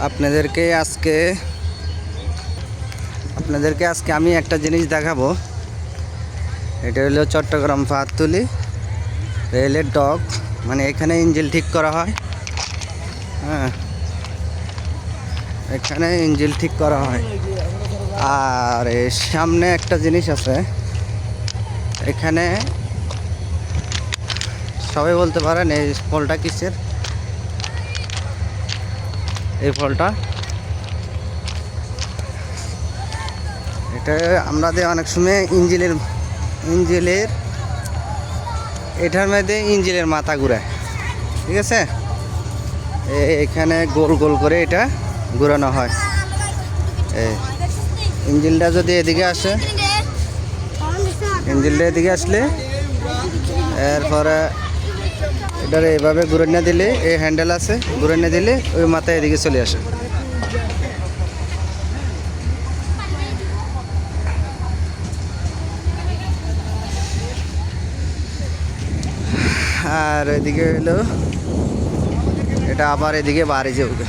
আপনাদেরকে আজকে আপনাদেরকে আজকে আমি একটা জিনিস দেখাবো। এটা হলো চট্টগ্রাম ফাহাতুলি রেলের ডগ। মানে এখানে ইঞ্জিল ঠিক করা হয়। হ্যাঁ। এখানে ইঞ্জিল ঠিক করা হয়। আর এর সামনে একটা জিনিস আছে। এখানে সবাই বলতে পারেন এই ফলটা কিসের? এই ফলটা। এটা আমরা দিয়ে অনেক সময় ইঞ্জিলের ইঞ্জিলের, এটার মধ্যে ইঞ্জিলের মাথা ঘুরায়। ঠিক আছে? এখানে গোল গোল করে এটা ঘুরানো হয়। ইঞ্জিলটা যদি এদিকে আসে, ইঞ্জিলটা এদিকে আসলে, এরপরে এটার এইভাবে ঘুরে না দিলে, এই হ্যান্ডেল আছে ঘুরে না দিলে ওই মাথায় এদিকে চলে আসে। আর এদিকে হলো, এটা আবার এদিকে বাড়ি যাবে।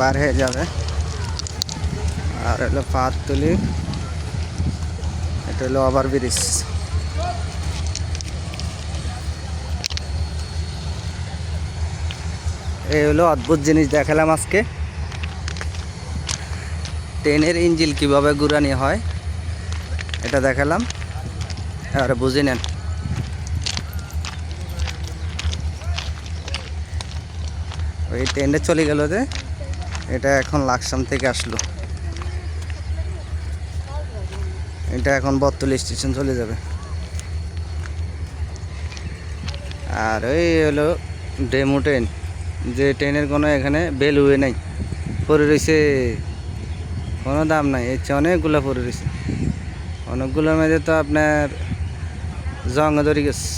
বার হয়ে যাবে। আর হলো পাত তুলি এটা হলো ওভার ব্রিজ এই হলো অদ্ভুত জিনিস দেখালাম আজকে। ট্রেনের ইঞ্জিল কীভাবে ঘুরানি হয়, এটা দেখালাম। আর বুঝে নেন। ওই ট্রেনটা চলে গেল যে, এটা এখন লাকসাম থেকে আসলো। এটা এখন বত্তলি স্টেশন চলে যাবে। আর ওই হলো ডেমো ট্রেন। যে ট্রেনের কোনো এখানে বেল হয়ে নাই। পড়ে রয়েছে, কোনো দাম নাই এর চেয়ে অনেকগুলো পরে রয়েছে। অনেকগুলোর মধ্যে তো আপনার জং ধরে গেছে,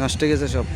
নষ্ট গেছে সব।